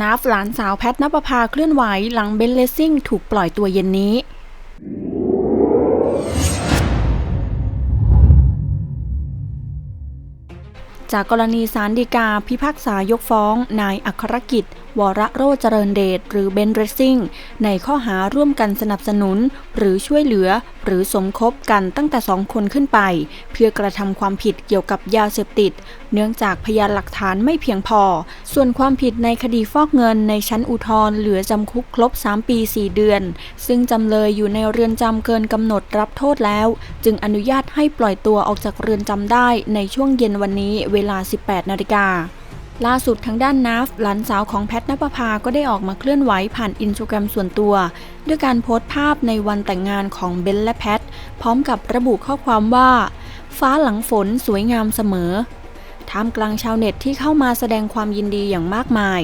นาฟหลานสาวแพทนปภาเคลื่อนไหวหลังเบนเลสซิ่งถูกปล่อยตัวเย็นนี้ จากกรณีสารดีกาพิพากษายกฟ้อง นายอัครกิจ วรโรจเจริญเดชหรือเบนเรสซิ่งในข้อหาร่วมกันสนับสนุน หรือช่วยเหลือ หรือสมคบกันตั้งแต่สองคนขึ้นไป เพื่อกระทำความผิดเกี่ยวกับยาเสพติด เนื่องจากพยานหลักฐานไม่เพียงพอ ส่วนความผิดในคดีฟอกเงินในชั้นอุทธรณ์เหลือจำคุกครบ 3 ปี 4 เดือน ซึ่งจำเลยอยู่ในเรือนจำเกินกำหนดรับโทษแล้ว จึงอนุญาตให้ปล่อยตัวออกจากเรือนจำได้ในช่วงเย็นวันนี้เวลา 18 นาฬิกา ล่าสุดทางด้านนาฟหลานสาวของแพทนปภาก็ได้ออกมาเคลื่อนไหวผ่านอินสตาแกรมส่วนตัว ด้วยการโพสต์ภาพในวันแต่งงานของเบนและแพท พร้อมกับระบุข้อความว่า ฟ้าหลังฝนสวยงามเสมอท่ามกลางชาวเน็ตที่เข้ามาแสดงความยินดีอย่างมากมาย